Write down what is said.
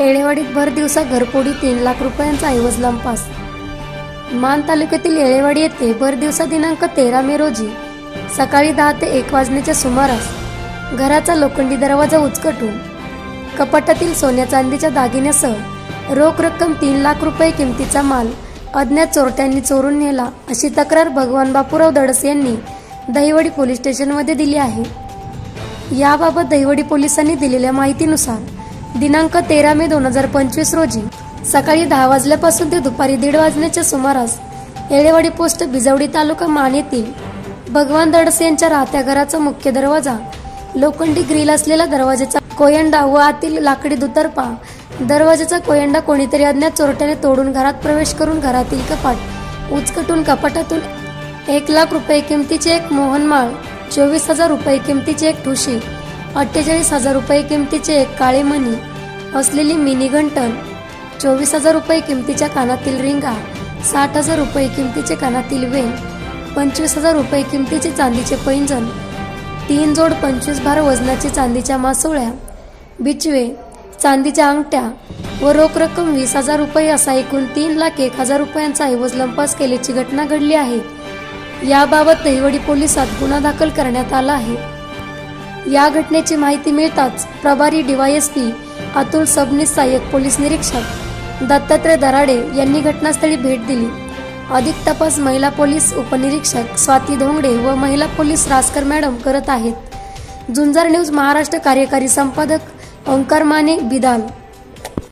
येळेवाडीत भर दिवसा घरपोडी तीन लाख रुपयांचा ऐवज लंपास. मान तालुक्यातील येळेवाडी येथे भर दिवसा दिनांक तेरा मे रोजी सकाळी दहा ते एक वाजण्याच्या सुमारास घराचा लोखंडी दरवाजा उचकटून कपाटातील सोन्या चांदीच्या दागिन्यासह रोख रक्कम तीन लाख रुपये किमतीचा माल अज्ञात चोरट्यांनी चोरून नेला अशी तक्रार भगवान बापूराव दडस यांनी दहिवडी पोलीस स्टेशनमध्ये दिली आहे. याबाबत दहिवडी पोलिसांनी दिलेल्या माहितीनुसार दिनांक तेरा मे दोन हजार पंचवीस रोजी सकाळी दहा वाजल्यापासून ते दुपारी दीड वाजण्याच्या सुमारास येळेवाडी पोस्ट बिजवडी तालुका मान येथील भगवान दडसे यांच्या राहत्या घराचा मुख्य दरवाजा लोखंडी ग्रिल असलेला दरवाजाचा कोयंडा व आतील लाकडी दुतर्पा दरवाजाचा कोयंडा कोणीतरी अज्ञात चोरट्याने तोडून घरात प्रवेश करून घरातील कपाट उचकटून कपाटातून एक लाख रुपये किमतीचे एक मोहनमाळ चोवीस हजार रुपये किमतीचे एक ठुशी अठ्ठेचाळीस हजार रुपये किमतीचे एक काळे मणी असलेली मिनी घंटन चोवीस हजार रुपये किमतीच्या कानातील रिंगा साठ हजार रुपये किमतीचे कानातील वेल पंचवीस हजार रुपये किमतीचे चांदीचे पैंजण तीन जोड पंचवीस भार वजनाचे चांदीच्या मासोळ्या बिचवे चांदीच्या अंगठ्या व रोख रक्कम वीस हजार रुपये असा एकूण तीन लाख एक हजार रुपयांचा ऐवज लंपास केल्याची घटना घडली आहे. याबाबत दहिवडी पोलिसात गुन्हा दाखल करण्यात आला आहे. या घटनेची माहिती मिळताच प्रभारी डीवायएसपी अतुल सबनीस सहाय्यक पोलीस निरीक्षक दत्तात्रय दराडे यांनी घटनास्थळी भेट दिली. अधिक तपास महिला पोलीस उपनिरीक्षक स्वाती धोंगडे व महिला पोलीस रासकर मॅडम करत आहेत. झुंजार न्यूज महाराष्ट्र कार्यकारी संपादक ओंकार माने बिदाल.